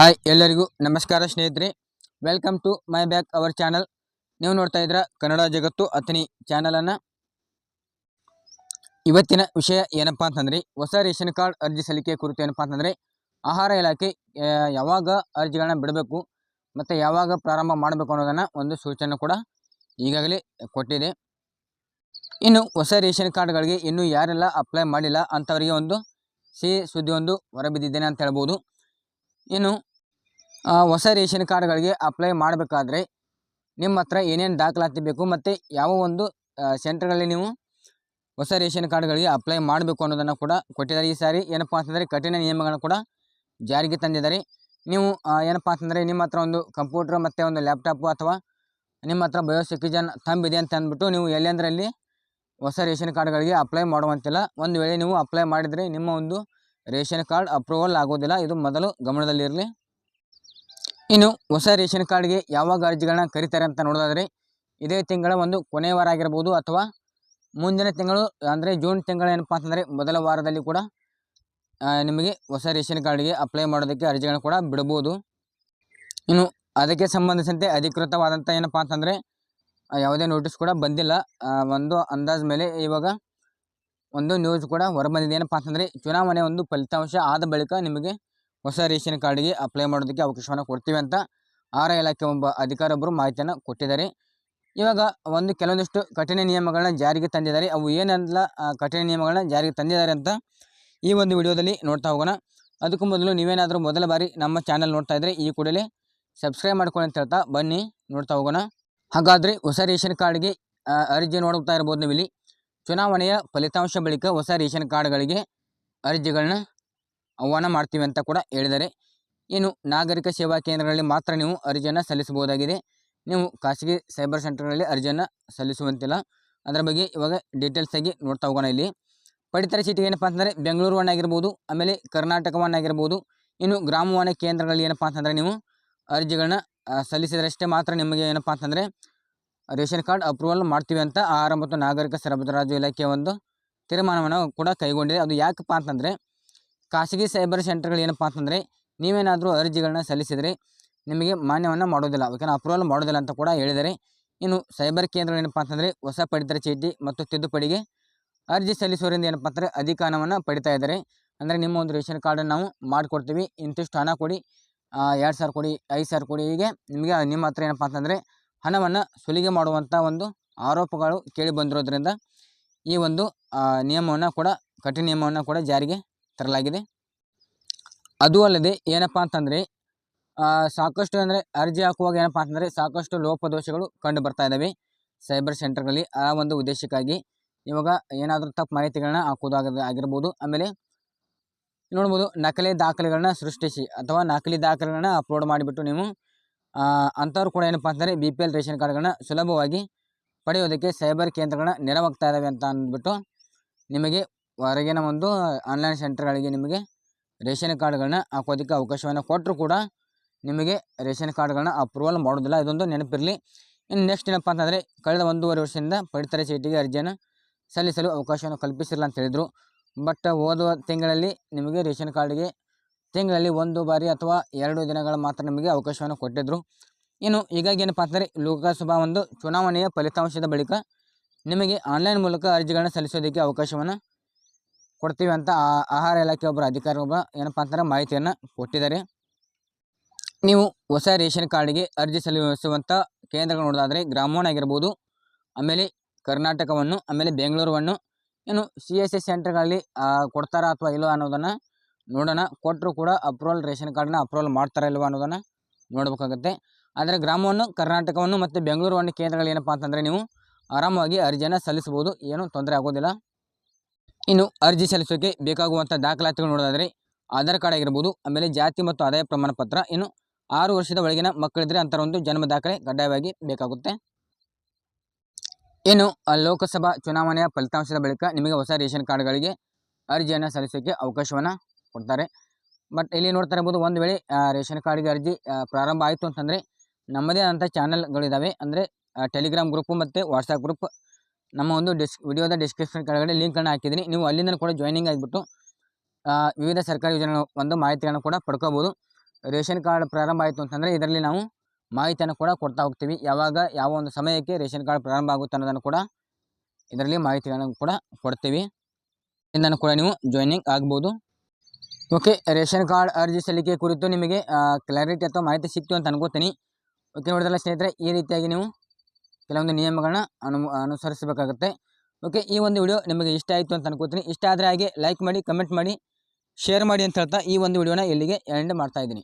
Hi ಎಲ್ಲರಿಗೂ ನಮಸ್ಕಾರ ಸ್ನೇಹಿತರೆ. Welcome to my back our channel ನೀವು ನೋಡ್ತಾ ಇದ್ರ ಕನ್ನಡ ಜಗತ್ತು ಅತನಿ ಚಾನಲನ್ನು ಇವತ್ತಿನ ವಿಷಯ ಏನಪ್ಪಾ ಅಂತಂದ್ರೆ, ಹೊಸ ರೇಷನ್ ಕಾರ್ಡ್ ಅರ್ಜಿ ಸಲ್ಲಿಕೆ ಕುರಿತು ಏನಪ್ಪಾ ಅಂತಂದ್ರೆ, ಆಹಾರ ಇಲಾಖೆ ಯಾವಾಗ ಅರ್ಜಿಗಳನ್ನ ಬಿಡಬೇಕು ಮತ್ತು ಯಾವಾಗ ಪ್ರಾರಂಭ ಮಾಡಬೇಕು ಅನ್ನೋದನ್ನು ಒಂದು ಸೂಚನೆ ಕೂಡ ಈಗಾಗಲೇ ಕೊಟ್ಟಿದೆ. ಇನ್ನು ಹೊಸ ರೇಷನ್ ಕಾರ್ಡ್ಗಳಿಗೆ ಇನ್ನೂ ಯಾರೆಲ್ಲ ಅಪ್ಲೈ ಮಾಡಿಲ್ಲ ಅಂಥವರಿಗೆ ಒಂದು ಸಿಹಿ ಸುದ್ದಿ ಒಂದು ಹೊರಬಿದ್ದಿದ್ದೇನೆ ಅಂತ ಹೇಳ್ಬೋದು. ಇನ್ನು ಹೊಸ ರೇಷನ್ ಕಾರ್ಡ್ಗಳಿಗೆ ಅಪ್ಲೈ ಮಾಡಬೇಕಾದ್ರೆ ನಿಮ್ಮ ಹತ್ರ ಏನೇನು ದಾಖಲಾತಿ ಬೇಕು ಮತ್ತು ಯಾವ ಒಂದು ಸೆಂಟ್ರ್ಗಳಲ್ಲಿ ನೀವು ಹೊಸ ರೇಷನ್ ಕಾರ್ಡ್ಗಳಿಗೆ ಅಪ್ಲೈ ಮಾಡಬೇಕು ಅನ್ನೋದನ್ನು ಕೂಡ ಕೊಟ್ಟಿದ್ದಾರೆ. ಈ ಸಾರಿ ಏನಪ್ಪ ಅಂತಂದರೆ ಕಠಿಣ ನಿಯಮಗಳನ್ನು ಕೂಡ ಜಾರಿಗೆ ತಂದಿದ್ದಾರೆ. ನೀವು ಏನಪ್ಪ ಅಂತಂದರೆ ನಿಮ್ಮ ಹತ್ರ ಒಂದು ಕಂಪ್ಯೂಟರ್ ಮತ್ತು ಒಂದು ಲ್ಯಾಪ್ಟಾಪು ಅಥವಾ ನಿಮ್ಮ ಹತ್ರ ಬಯೋ ತಂಬಿದೆ ಅಂತ ಅಂದ್ಬಿಟ್ಟು ನೀವು ಎಲ್ಲೆಂದರಲ್ಲಿ ಹೊಸ ರೇಷನ್ ಕಾರ್ಡ್ಗಳಿಗೆ ಅಪ್ಲೈ ಮಾಡುವಂತಿಲ್ಲ. ಒಂದು ವೇಳೆ ನೀವು ಅಪ್ಲೈ ಮಾಡಿದರೆ ನಿಮ್ಮ ಒಂದು ರೇಷನ್ ಕಾರ್ಡ್ ಅಪ್ರೂವಲ್ ಆಗೋದಿಲ್ಲ. ಇದು ಮೊದಲು ಗಮನದಲ್ಲಿರಲಿ. ಇನ್ನು ಹೊಸ ರೇಷನ್ ಕಾರ್ಡ್ಗೆ ಯಾವಾಗ ಅರ್ಜಿಗಳನ್ನ ಕರೀತಾರೆ ಅಂತ ನೋಡೋದಾದರೆ, ಇದೇ ತಿಂಗಳ ಒಂದು ಕೊನೆಯ ವಾರ ಆಗಿರ್ಬೋದು ಅಥವಾ ಮುಂದಿನ ತಿಂಗಳು, ಅಂದರೆ ಜೂನ್ ತಿಂಗಳ ಏನಪ್ಪ ಅಂತಂದರೆ ಮೊದಲ ವಾರದಲ್ಲಿ ಕೂಡ ನಿಮಗೆ ಹೊಸ ರೇಷನ್ ಕಾರ್ಡ್ಗೆ ಅಪ್ಲೈ ಮಾಡೋದಕ್ಕೆ ಅರ್ಜಿಗಳನ್ನ ಕೂಡ ಬಿಡ್ಬೋದು. ಇನ್ನು ಅದಕ್ಕೆ ಸಂಬಂಧಿಸಿದಂತೆ ಅಧಿಕೃತವಾದಂಥ ಏನಪ್ಪ ಅಂತಂದರೆ ಯಾವುದೇ ನೋಟಿಸ್ ಕೂಡ ಬಂದಿಲ್ಲ. ಒಂದು ಅಂದಾಜು ಮೇಲೆ ಇವಾಗ ಒಂದು ನ್ಯೂಸ್ ಕೂಡ ಹೊರಬಂದಿದೆ. ಏನಪ್ಪ ಅಂತಂದರೆ, ಚುನಾವಣೆ ಒಂದು ಫಲಿತಾಂಶ ಆದ ಬಳಿಕ ನಿಮಗೆ ಹೊಸ ರೇಷನ್ ಕಾರ್ಡ್ಗೆ ಅಪ್ಲೈ ಮಾಡೋದಕ್ಕೆ ಅವಕಾಶವನ್ನು ಕೊಡ್ತೀವಿ ಅಂತ ಆಹಾರ ಇಲಾಖೆ ಒಬ್ಬ ಅಧಿಕಾರೊಬ್ಬರು ಮಾಹಿತಿಯನ್ನು ಕೊಟ್ಟಿದ್ದಾರೆ. ಇವಾಗ ಒಂದು ಕೆಲವೊಂದಿಷ್ಟು ಕಠಿಣ ನಿಯಮಗಳನ್ನ ಜಾರಿಗೆ ತಂದಿದ್ದಾರೆ. ಅವು ಏನೆಲ್ಲ ಕಠಿಣ ನಿಯಮಗಳನ್ನ ಜಾರಿಗೆ ತಂದಿದ್ದಾರೆ ಅಂತ ಈ ಒಂದು ವಿಡಿಯೋದಲ್ಲಿ ನೋಡ್ತಾ ಹೋಗೋಣ. ಅದಕ್ಕೂ ಮೊದಲು ನೀವೇನಾದರೂ ಮೊದಲ ಬಾರಿ ನಮ್ಮ ಚಾನಲ್ ನೋಡ್ತಾ ಇದ್ದರೆ ಈ ಕೂಡಲೇ ಸಬ್ಸ್ಕ್ರೈಬ್ ಮಾಡ್ಕೊಳ್ಳಿ ಅಂತ ಹೇಳ್ತಾ ಬನ್ನಿ, ನೋಡ್ತಾ ಹೋಗೋಣ. ಹಾಗಾದರೆ ಹೊಸ ರೇಷನ್ ಕಾರ್ಡ್ಗೆ ಅರ್ಜಿ ನೋಡ್ತಾ ಇರ್ಬೋದು ನೀವು ಇಲ್ಲಿ ಚುನಾವಣೆಯ ಫಲಿತಾಂಶ ಬಳಿಕ ಹೊಸ ರೇಷನ್ ಕಾರ್ಡ್ಗಳಿಗೆ ಅರ್ಜಿಗಳನ್ನ ಆಹ್ವಾನ ಮಾಡ್ತೀವಿ ಅಂತ ಕೂಡ ಹೇಳಿದ್ದಾರೆ. ಏನು ನಾಗರಿಕ ಸೇವಾ ಕೇಂದ್ರಗಳಲ್ಲಿ ಮಾತ್ರ ನೀವು ಅರ್ಜಿಯನ್ನು ಸಲ್ಲಿಸಬಹುದಾಗಿದೆ. ನೀವು ಖಾಸಗಿ ಸೈಬರ್ ಸೆಂಟರ್ಗಳಲ್ಲಿ ಅರ್ಜಿಯನ್ನು ಸಲ್ಲಿಸುವಂತಿಲ್ಲ. ಅದರ ಬಗ್ಗೆ ಇವಾಗ ಡೀಟೇಲ್ಸ್ ಆಗಿ ನೋಡ್ತಾ ಹೋಗೋಣ ಇಲ್ಲಿ. ಪಡಿತರ ಚೀಟಿ ಏನಪ್ಪಾ ಅಂತಂದರೆ ಬೆಂಗಳೂರು ಒನ್ ಆಗಿರ್ಬೋದು, ಆಮೇಲೆ ಕರ್ನಾಟಕ ಒನ್ ಆಗಿರ್ಬೋದು, ಇನ್ನು ಗ್ರಾಮ ಒನ್ ಕೇಂದ್ರಗಳಲ್ಲಿ ಏನಪ್ಪ ಅಂತಂದರೆ ನೀವು ಅರ್ಜಿಗಳನ್ನ ಸಲ್ಲಿಸಿದ್ರಷ್ಟೇ ಮಾತ್ರ ನಿಮಗೆ ಏನಪ್ಪಾ ಅಂತಂದರೆ ರೇಷನ್ ಕಾರ್ಡ್ ಅಪ್ರೂವಲ್ ಮಾಡ್ತೀವಿ ಅಂತ ಆಹಾರ ಮತ್ತು ನಾಗರಿಕ ಸರಬರಾಜು ಇಲಾಖೆಯ ಒಂದು ತೀರ್ಮಾನವನ್ನು ಕೂಡ ಕೈಗೊಂಡಿದೆ. ಅದು ಯಾಕಪ್ಪ ಅಂತಂದರೆ ಖಾಸಗಿ ಸೈಬರ್ ಸೆಂಟರ್ಗಳು ಏನಪ್ಪ ಅಂತಂದರೆ ನೀವೇನಾದರೂ ಅರ್ಜಿಗಳನ್ನ ಸಲ್ಲಿಸಿದರೆ ನಿಮಗೆ ಮಾನ್ಯವನ್ನು ಮಾಡೋದಿಲ್ಲ. ಯಾಕಂದರೆ ಅಪ್ರೂವಲ್ ಮಾಡೋದಿಲ್ಲ ಅಂತ ಕೂಡ ಹೇಳಿದರೆ ಇನ್ನು ಸೈಬರ್ ಕೇಂದ್ರಗಳು ಏನಪ್ಪ ಅಂತಂದರೆ ಹೊಸ ಪಡಿತರ ಚೀಟಿ ಮತ್ತು ತಿದ್ದುಪಡಿಗೆ ಅರ್ಜಿ ಸಲ್ಲಿಸೋರಿಂದ ಏನಪ್ಪ ಅಂದರೆ ಅಧಿಕ ಹಣವನ್ನು ಪಡಿತಾ ಇದ್ದಾರೆ. ಅಂದರೆ ನಿಮ್ಮ ಒಂದು ರೇಷನ್ ಕಾರ್ಡನ್ನು ನಾವು ಮಾಡಿಕೊಡ್ತೀವಿ. ಇಂತಿಷ್ಟು ಹಣ ಕೊಡಿ ಎರಡು ಸಾವಿರ ಕೊಡಿ, ಐದು ಸಾವಿರ ಕೊಡಿ. ಹೀಗೆ ನಿಮಗೆ ನಿಮ್ಮ ಹತ್ರ ಏನಪ್ಪ ಅಂತಂದರೆ ಹಣವನ್ನು ಸುಲಿಗೆ ಮಾಡುವಂಥ ಒಂದು ಆರೋಪಗಳು ಕೇಳಿ ಬಂದಿರೋದ್ರಿಂದ ಈ ಒಂದು ನಿಯಮವನ್ನು ಕೂಡ, ಕಠಿಣ ನಿಯಮವನ್ನು ಕೂಡ ಜಾರಿಗೆ ತರಲಾಗಿದೆ. ಅದು ಅಲ್ಲದೆ ಏನಪ್ಪ ಅಂತಂದರೆ ಸಾಕಷ್ಟು ಅಂದರೆ ಅರ್ಜಿ ಹಾಕುವಾಗ ಏನಪ್ಪ ಅಂತಂದರೆ ಸಾಕಷ್ಟು ಲೋಪದೋಷಗಳು ಕಂಡು ಬರ್ತಾ ಇದ್ದಾವೆ ಸೈಬರ್ ಸೆಂಟರ್ಗಳಲ್ಲಿ. ಆ ಒಂದು ಉದ್ದೇಶಕ್ಕಾಗಿ ಇವಾಗ ಏನಾದರೂ ತಪ್ಪು ಮಾಹಿತಿಗಳನ್ನ ಹಾಕೋದಾಗ ಆಗಿರ್ಬೋದು. ಆಮೇಲೆ ನೋಡ್ಬೋದು ನಕಲಿ ದಾಖಲೆಗಳನ್ನ ಸೃಷ್ಟಿಸಿ ಅಥವಾ ನಕಲಿ ದಾಖಲೆಗಳನ್ನ ಅಪ್ಲೋಡ್ ಮಾಡಿಬಿಟ್ಟು ನೀವು ಅಂಥವ್ರು ಕೂಡ ಏನಪ್ಪ ಅಂತಂದರೆ ಬಿ ಪಿ ಎಲ್ ರೇಷನ್ ಕಾರ್ಡ್ಗಳನ್ನ ಸುಲಭವಾಗಿ ಪಡೆಯೋದಕ್ಕೆ ಸೈಬರ್ ಕೇಂದ್ರಗಳನ್ನ ನೆರವಾಗ್ತಾ ಇದ್ದಾವೆ ಅಂತ ಅಂದ್ಬಿಟ್ಟು ನಿಮಗೆ ಹೊರಗಿನ ಒಂದು ಆನ್ಲೈನ್ ಸೆಂಟರ್ಗಳಿಗೆ ನಿಮಗೆ ರೇಷನ್ ಕಾರ್ಡ್ಗಳನ್ನ ಹಾಕೋದಕ್ಕೆ ಅವಕಾಶವನ್ನು ಕೊಟ್ಟರು ಕೂಡ ನಿಮಗೆ ರೇಷನ್ ಕಾರ್ಡ್ಗಳನ್ನ ಅಪ್ರೂವಲ್ ಮಾಡೋದಿಲ್ಲ. ಇದೊಂದು ನೆನಪಿರಲಿ. ಇನ್ನು ನೆಕ್ಸ್ಟ್ ಏನಪ್ಪ ಅಂತಂದರೆ ಕಳೆದ ಒಂದೂವರೆ ವರ್ಷದಿಂದ ಪಡಿತರ ಚೀಟಿಗೆ ಅರ್ಜಿಯನ್ನು ಸಲ್ಲಿಸಲು ಅವಕಾಶವನ್ನು ಕಲ್ಪಿಸಿಲ್ಲ ಅಂತ ಹೇಳಿದರು. ಬಟ್ ಓದುವ ತಿಂಗಳಲ್ಲಿ ನಿಮಗೆ ರೇಷನ್ ಕಾರ್ಡ್ಗೆ ತಿಂಗಳಲ್ಲಿ ಒಂದು ಬಾರಿ ಅಥವಾ ಎರಡು ದಿನಗಳ ಮಾತ್ರ ನಿಮಗೆ ಅವಕಾಶವನ್ನು ಕೊಟ್ಟಿದ್ದರು ಇನ್ನು ಹೀಗಾಗಿ ಏನಪ್ಪ ಅಂತಂದರೆ ಲೋಕಸಭಾ ಒಂದು ಚುನಾವಣೆಯ ಫಲಿತಾಂಶದ ಬಳಿಕ ನಿಮಗೆ ಆನ್ಲೈನ್ ಮೂಲಕ ಅರ್ಜಿಗಳನ್ನು ಸಲ್ಲಿಸೋದಕ್ಕೆ ಅವಕಾಶವನ್ನು ಕೊಡ್ತೀವಿ ಅಂತ ಆಹಾರ ಇಲಾಖೆ ಒಬ್ಬರು ಅಧಿಕಾರಿ ಒಬ್ಬ ಏನಪ್ಪ ಅಂತಂದರೆ ಮಾಹಿತಿಯನ್ನು ಕೊಟ್ಟಿದ್ದಾರೆ. ನೀವು ಹೊಸ ರೇಷನ್ ಕಾರ್ಡ್ಗೆ ಅರ್ಜಿ ಸಲ್ಲಿಸುವಂಥ ಕೇಂದ್ರಗಳು ನೋಡೋದಾದರೆ ಗ್ರಾಮೋಣ ಆಗಿರ್ಬೋದು, ಆಮೇಲೆ ಕರ್ನಾಟಕವನ್ನು, ಆಮೇಲೆ ಬೆಂಗಳೂರನ್ನು ಏನು ಸಿ ಎಸ್ ಎಸ್ ಸೆಂಟರ್ಗಳಲ್ಲಿ ಕೊಡ್ತಾರಾ ಅಥವಾ ಇಲ್ಲೋ ಅನ್ನೋದನ್ನು ನೋಡೋಣ. ಕೊಟ್ಟರು ಕೂಡ ಅಪ್ರೂವಲ್ ರೇಷನ್ ಕಾರ್ಡನ್ನ ಅಪ್ರೂವಲ್ ಮಾಡ್ತಾರಾ ಇಲ್ಲವಾ ಅನ್ನೋದನ್ನು ನೋಡಬೇಕಾಗುತ್ತೆ. ಆದರೆ ಗ್ರಾಮವನ್ನು, ಕರ್ನಾಟಕವನ್ನು ಮತ್ತು ಬೆಂಗಳೂರನ್ನು ಕೇಂದ್ರಗಳು ಏನಪ್ಪ ಅಂತಂದರೆ ನೀವು ಆರಾಮವಾಗಿ ಅರ್ಜಿಯನ್ನು ಸಲ್ಲಿಸ್ಬೋದು ಏನೂ ತೊಂದರೆ ಆಗೋದಿಲ್ಲ. ಇನ್ನು ಅರ್ಜಿ ಸಲ್ಲಿಸೋಕೆ ಬೇಕಾಗುವಂಥ ದಾಖಲಾತಿಗಳು ನೋಡೋದಾದರೆ ಆಧಾರ್ ಕಾರ್ಡ್ ಆಗಿರ್ಬೋದು, ಆಮೇಲೆ ಜಾತಿ ಮತ್ತು ಆದಾಯ ಪ್ರಮಾಣ ಪತ್ರ. ಇನ್ನು ಆರು ವರ್ಷದ ಒಳಗಿನ ಮಕ್ಕಳಿದ್ರೆ ಅಂಥರ ಒಂದು ಜನ್ಮ ದಾಖಲೆ ಕಡ್ಡಾಯವಾಗಿ ಬೇಕಾಗುತ್ತೆ. ಇನ್ನು ಲೋಕಸಭಾ ಚುನಾವಣೆಯ ಫಲಿತಾಂಶದ ಬಳಿಕ ನಿಮಗೆ ಹೊಸ ರೇಷನ್ ಕಾರ್ಡ್ಗಳಿಗೆ ಅರ್ಜಿಯನ್ನು ಸಲ್ಲಿಸೋಕ್ಕೆ ಅವಕಾಶವನ್ನು ಕೊಡ್ತಾರೆ. ಬಟ್ ಇಲ್ಲಿ ನೋಡ್ತಾ ಇರ್ಬೋದು, ಒಂದು ವೇಳೆ ರೇಷನ್ ಕಾರ್ಡ್ಗೆ ಅರ್ಜಿ ಪ್ರಾರಂಭ ಆಯಿತು ಅಂತಂದರೆ ನಮ್ಮದೇ ಆದಂಥ ಚಾನಲ್ಗಳಿದ್ದಾವೆ ಅಂದರೆ ಟೆಲಿಗ್ರಾಮ್ ಗ್ರೂಪು ಮತ್ತು ವಾಟ್ಸಪ್ ಗ್ರೂಪ್ ನಮ್ಮ ಒಂದು ಡಿಸ್, ವಿಡಿಯೋದ ಡಿಸ್ಕ್ರಿಪ್ಷನ್ ಕೆಳಗಡೆ ಲಿಂಕನ್ನು ಹಾಕಿದ್ದೀನಿ. ನೀವು ಅಲ್ಲಿಂದ ಕೂಡ ಜಾಯ್ನಿಂಗ್ ಆಗಿಬಿಟ್ಟು ವಿವಿಧ ಸರ್ಕಾರಿ ಯೋಜನೆಗಳ ಒಂದು ಮಾಹಿತಿಯನ್ನು ಕೂಡ ಪಡ್ಕೋಬೋದು. ರೇಷನ್ ಕಾರ್ಡ್ ಪ್ರಾರಂಭ ಆಯಿತು ಅಂತಂದರೆ ಇದರಲ್ಲಿ ನಾವು ಮಾಹಿತಿಯನ್ನು ಕೂಡ ಕೊಡ್ತಾ ಹೋಗ್ತೀವಿ. ಯಾವಾಗ, ಯಾವ ಒಂದು ಸಮಯಕ್ಕೆ ರೇಷನ್ ಕಾರ್ಡ್ ಪ್ರಾರಂಭ ಆಗುತ್ತೆ ಅನ್ನೋದನ್ನು ಕೂಡ ಇದರಲ್ಲಿ ಮಾಹಿತಿಗಳನ್ನು ಕೂಡ ಕೊಡ್ತೀವಿ. ಇದನ್ನು ಕೂಡ ನೀವು ಜಾಯ್ನಿಂಗ್ ಆಗ್ಬೋದು. ಓಕೆ, ರೇಷನ್ ಕಾರ್ಡ್ ಅರ್ಜಿ ಸಲ್ಲಿಕೆ ಕುರಿತು ನಿಮಗೆ ಕ್ಲಾರಿಟಿ ಅಥವಾ ಮಾಹಿತಿ ಸಿಕ್ತು ಅಂತ ಅನ್ಕೋತೀನಿ. ಓಕೆ, ನೋಡಿದ್ರಲ್ಲ ಸ್ನೇಹಿತರೆ, ಈ ರೀತಿಯಾಗಿ ನೀವು ಕೆಲವೊಂದು ನಿಯಮಗಳನ್ನ ಅನು ಅನುಸರಿಸಬೇಕಾಗುತ್ತೆ. ಓಕೆ ಈ ಒಂದು ವಿಡಿಯೋ ನಿಮಗೆ ಇಷ್ಟ ಆಯಿತು ಅಂತ ಅನ್ಕೋತೀನಿ. ಇಷ್ಟ ಆದರೆ ಹಾಗೆ ಲೈಕ್ ಮಾಡಿ ಕಮೆಂಟ್ ಮಾಡಿ ಶೇರ್ ಮಾಡಿ ಅಂತ ಹೇಳ್ತಾ ಈ ಒಂದು ವಿಡಿಯೋನ ಇಲ್ಲಿಗೆ ಎಂಡ್ ಮಾಡ್ತಾ ಇದ್ದೀನಿ.